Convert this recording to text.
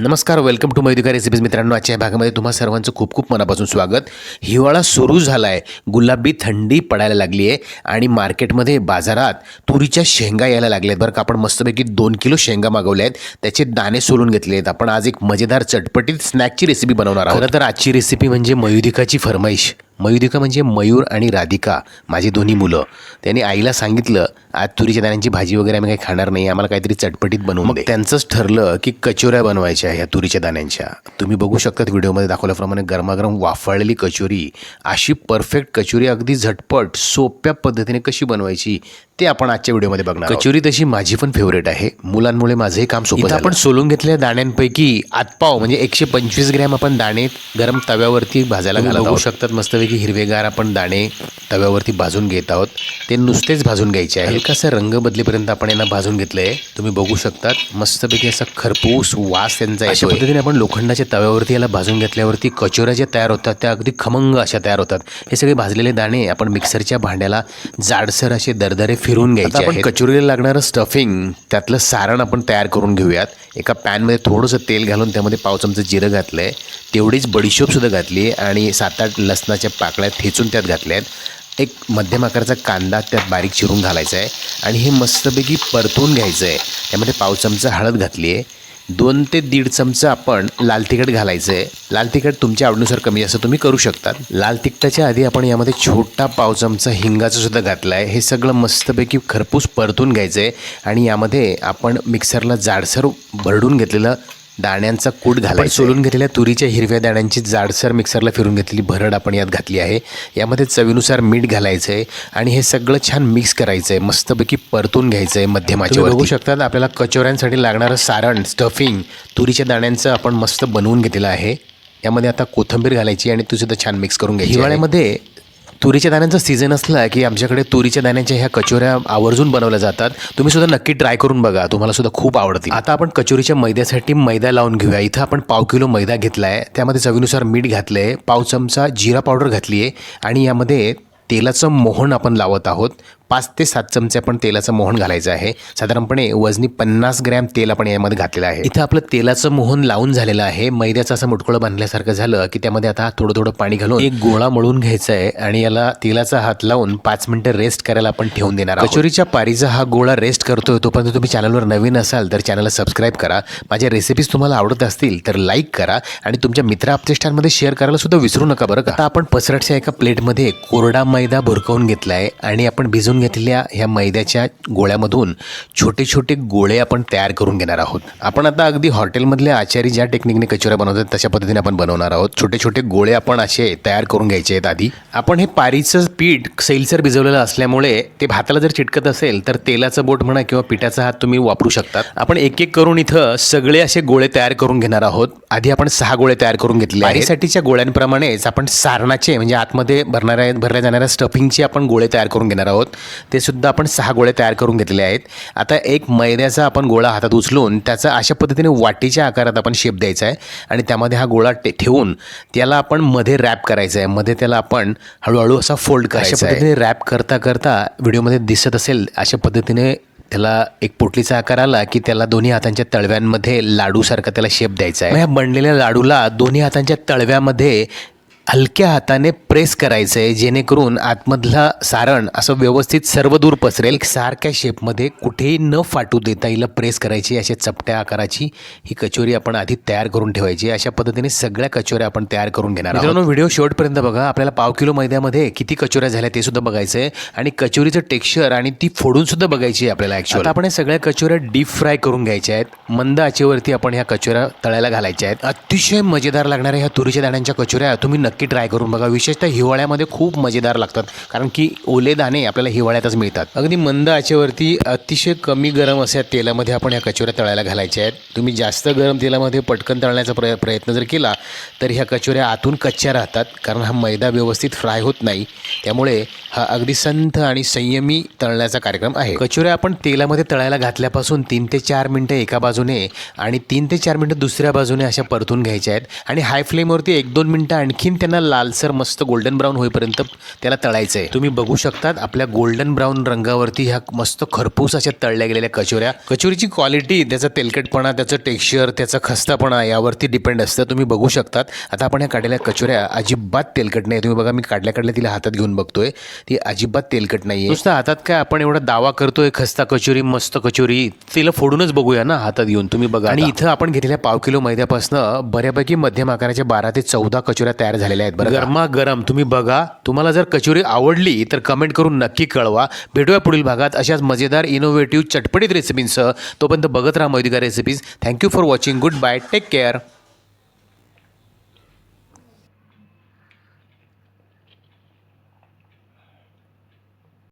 नमस्कार welcome to मयुदिका recipes मित्रांनो. आजच्या भागामध्ये तुम्हा सर्वांचं खूप खूप मनापासून स्वागत. हिवाळा सुरू झाला आहे गुलाबी थंडी पडायला लागली आहे आणि मार्केटमध्ये बाजारात तुरीच्या शेंगा यायला लागल्या आहेत. बरं का आपण मस्तपैकी दोन किलो शेंगा मागवल्या आहेत. त्याचे दाणे सोलून घेतले आहेत. आपण आज एक मजेदार चटपटीत स्नॅकची रेसिपी बनवणार आहोत. तर आजची रेसिपी म्हणजे मयुदिकाची फरमाईश. मयुदिका म्हणजे मयूर आणि राधिका माझी दोन्ही मुलं. त्यांनी आईला सांगितलं आज तुरीच्या दाण्यांची भाजी वगैरे आम्ही काही खाणार नाही आम्हाला काहीतरी चटपटीत बनवून दे. त्यांचंच ठरलं की कचोऱ्या बनवायच्या ह्या तुरीच्या दाण्यांच्या. तुम्ही बघू शकतात व्हिडिओमध्ये दाखवल्याप्रमाणे गरमागरम वाफळलेली कचोरी अशी परफेक्ट कचोरी अगदी झटपट सोप्या पद्धतीने कशी बनवायची ते आपण आजच्या व्हिडिओमध्ये बघणार कचोरी तशी माझी पण फेवरेट आहे. मुलांमुळे माझंही काम सोपं आपण सोलून घेतलेल्या दाण्यांपैकी आतपाव म्हणजे एकशे पंचवीस ग्रॅम आपण दाणे गरम तव्यावरती भाजायला बघू शकतात मस्तपैकी हिरवेगार आपण दाणे तव्यावरती भाजून घेत आहोत. ते नुसतेच भाजून घ्यायचे आहे. हलकासा रंग बदलेपर्यंत आपण यांना भाजून घेतलंय. तुम्ही बघू शकतात मस्तपैकी असा खरपूस वास त्यांचा अशा पद्धतीने आपण लोखंडाच्या तव्यावरती याला भाजून घेतल्यावरती कचोऱ्या ज्या तयार होतात त्या अगदी खमंग अशा तयार होतात. हे सगळे भाजलेले दाणे आपण मिक्सरच्या भांड्याला जाडसर असे दरदरे फिरून घ्यायचे आपण कचोरीला लागणारं स्टफिंग त्यातलं सारण आपण तयार करून घेऊयात. एका पॅनमध्ये थोडंसं तेल घालून त्यामध्ये पाव चमचं जिरं घातलं आहे तेवढीच बडीशोपसुद्धा घातली आणि सात आठ लसणाच्या पाकळ्या ठेचून त्यात घातल्या आहेत एक मध्यम आकाराचा कांदा त्यात बारीक चिरून घालायचा आहे आणि हे मस्तपैकी परतून घ्यायचं आहे त्यामध्ये पाव चमचा हळद घातली आहे दोन ते दीड चमचा आपण लाल तिखट घालायचं आहे लाल तिखट तुमच्या आवडीनुसार कमी असं तुम्ही करू शकता लाल तिखटाच्या आधी आपण यामध्ये छोटा पाव चमचा हिंगाचा सुद्धा घातला आहे हे सगळं मस्तपैकी खरपूस परतून घ्यायचं आहे आणि यामध्ये आपण मिक्सरला जाडसर भरडून घेतलेलं दाण्यांचा कूट घालायचा सोलून घेतलेल्या तुरीच्या हिरव्या दाण्यांची जाडसर मिक्सरला फिरून घेतलेली भरड आपण यात घातली आहे. यामध्ये चवीनुसार मीठ घालायचं आहे आणि हे सगळं छान मिक्स करायचं आहे. मस्तपैकी परतून घ्यायचं आहे मध्यमाच्या बघू शकतात आपल्याला कचोऱ्यांसाठी लागणारं सारण स्टफिंग तुरीच्या दाण्यांचं आपण मस्त बनवून घेतलेलं आहे. यामध्ये आता कोथिंबीर घालायची आणि ती सुद्धा छान मिक्स करून घ्यायची हिवाळ्यामध्ये तुरीच्या दाण्यांचा सीझन असला की आमच्याकडे तुरीच्या दाण्यांच्या ह्या कचोऱ्या आवर्जून बनवल्या जातात. तुम्ही सुद्धा नक्की ट्राय करून बघा. तुम्हाला सुद्धा खूप आवडतील. आता आपण कचोरीच्या मैद्यासाठी मैदा लावून घेऊया. इथं आपण पाव किलो मैदा घेतला आहे त्यामध्ये चवीनुसार मीठ घातलं आहे पाव चमचा जिरा पावडर घातली आहे आणि यामध्ये तेलाचं मोहन आपण लावत आहोत. पाच ते सात चमचे आपण तेलाचं मोहन घालायचं आहे. साधारणपणे वजनी पन्नास ग्रॅम तेल आपण यामध्ये घातलेलं आहे. इथं आपलं तेलाचं मोहन लावून झालेलं आहे. मैद्याचं असं मुटकुळं बांधल्यासारखं झालं की त्यामध्ये आता थोडं थोडं पाणी घालून एक गोळा मळून घ्यायचा आहे आणि याला तेलाचा हात लावून पाच मिनिटं रेस्ट करायला आपण ठेवून देणार कचोरीच्या पारीचा हा गोळा रेस्ट करतोय तोपर्यंत तुम्ही चॅनलवर नवीन असाल तर चॅनलला सबस्क्राईब करा. माझ्या रेसिपीज तुम्हाला आवडत असतील तर लाईक करा आणि तुमच्या मित्र आपल्या शेअर करायला सुद्धा विसरू नका बरं का. आता आपण पसरटच्या एका प्लेटमध्ये कोरडा मैदा भुरकवून घेतला आहे आणि आपण भिजून घेतलेल्या ह्या मैद्याच्या गोळ्यामधून छोटे छोटे गोळे आपण तयार करून घेणार आहोत. आपण आता अगदी हॉटेलमधल्या आचारी ज्या टेक्निकने कचोऱ्या बनवतात तशा पद्धतीने आपण बनवणार आहोत. छोटे छोटे गोळे आपण असे तयार करून घ्यायचे आहेत आधी. आपण हे पारीचं पीठ सैलसर भिजवलेलं असल्यामुळे ते भाताला जर चिटकत असेल तर तेलाचं बोट म्हणा किंवा पिठाचा हात तुम्ही वापरू शकतात. आपण एक एक करून इथं सगळे असे गोळे तयार करून घेणार आहोत. आधी आपण सहा गोळे तयार करून घेतले पारीसाठीच्या गोळ्यांप्रमाणेच आपण सारणाचे म्हणजे आतमध्ये भरणाऱ्या भरल्या जाणाऱ्या स्टफिंगचे आपण गोळे तयार करून घेणार आहोत. ते सुद्धा आपण सहा गोळे तयार करून घेतलेले आहेत. आता एक मैद्याचा आपण गोळा हातात उचलून त्याचा अशा पद्धतीने वाटीच्या आकारात आपण शेप द्यायचा आहे आणि त्यामध्ये हा गोळा टे ठेवून त्याला आपण मध्ये रॅप करायचा आहे मध्ये त्याला आपण हळूहळू असा फोल्ड करायचा अशा पद्धतीने रॅप करता करता व्हिडिओमध्ये दिसत असेल अशा पद्धतीने त्याला एक पोटलीचा आकार आला की त्याला दोन्ही हातांच्या तळव्यांमध्ये लाडूसारखा त्याला शेप द्यायचा आहे ह्या बनलेल्या लाडूला दोन्ही हातांच्या तळव्यामध्ये हलक्या हाताने प्रेस करायचं आहे जेणेकरून आतमधला सारण असं व्यवस्थित सर्व दूर पसरेल. सारख्या शेपमध्ये कुठेही न फाटू देता हिला प्रेस करायची अशा चपट्या आकाराची ही कचोरी आपण आधी तयार करून ठेवायची. अशा पद्धतीने सगळ्या कचोऱ्या आपण तयार करून घेणार मित्रांनो व्हिडिओ शेवटपर्यंत बघा. आपल्याला पाव किलो मैद्यामध्ये किती कचोऱ्या झाल्या ते सुद्धा बघायचं आहे आणि कचोरीचं टेक्स्चर आणि ती फोडून सुद्धा बघायची आहे आपल्याला ॲक्च्युअली आपण सगळ्या कचोऱ्या डीप फ्राय करून घ्यायच्या आहेत. मंद आचेवरती आपण ह्या कचोऱ्या तळायला घालायच्या आहेत. अतिशय मजेदार लागणाऱ्या ह्या तुरीच्या दाण्यांच्या कचोऱ्या तुम्ही नक्की ट्राय करून बघा. विशेषतः हिवाळ्यामध्ये खूप मजेदार लागतात. कारण की ओले दाणे आपल्याला हिवाळ्यातच मिळतात. अगदी मंद आचेवरती अतिशय कमी गरम अशा तेलामध्ये आपण ह्या कचोऱ्या तळायला घालायच्या आहेत. तुम्ही जास्त गरम तेलामध्ये पटकन तळण्याचा प्रय प्रयत्न जर केला तर ह्या कचोऱ्या आतून कच्च्या राहतात. कारण हा मैदा व्यवस्थित फ्राय होत नाही. त्यामुळे हा अगदी संथ आणि संयमी तळण्याचा कार्यक्रम आहे. कचोऱ्या आपण तेलामध्ये तळायला घातल्यापासून तीन ते चार मिनटं एका बाजूने आणि तीन ते चार मिनटं दुसऱ्या बाजूने अशा परतून घ्यायच्या आहेत. आणि हाय फ्लेमवरती एक दोन मिनटं आणखीन त्या त्यांना लालसर मस्त गोल्डन ब्राऊन होईपर्यंत त्याला तळायचं आहे तुम्ही बघू शकतात आपल्या गोल्डन ब्राऊन रंगावरती ह्या मस्त खरपूस अशा तळल्या गेलेल्या कचोऱ्या. कचोरीची क्वालिटी त्याचा तेलकटपणा त्याचं टेक्स्चर त्याचा खस्तापणा यावरती डिपेंड असतं. तुम्ही बघू शकतात. आता आपण ह्या काढलेल्या कचोऱ्या अजिबात तेलकट नाही तुम्ही बघा मी काढल्या काढल्या तिला हातात घेऊन बघतोय. ती अजिबात तेलकट नाही आहे नुसतं हातात काय आपण एवढा दावा करतोय खस्ता कचोरी मस्त कचोरी तिला फोडूनच बघूया ना हातात घेऊन. तुम्ही बघा आणि इथं आपण घेतलेल्या पाव किलो मैद्यापासून बऱ्यापैकी मध्यम आकाराच्या बारा ते चौदा कचोऱ्या तयार झालेल्या आहेत बरं गरमा गरम तुम्ही बघा तुम्हाला जर कचोरी आवडली तर कमेंट करून नक्की कळवा. भेटूया पुढील भागात अशाच मजेदार इनोव्हेटिव्ह चटपटीत रेसिपींसह तोपर्यंत बघत राहा मोदिका recipes thank you for watching good bye take care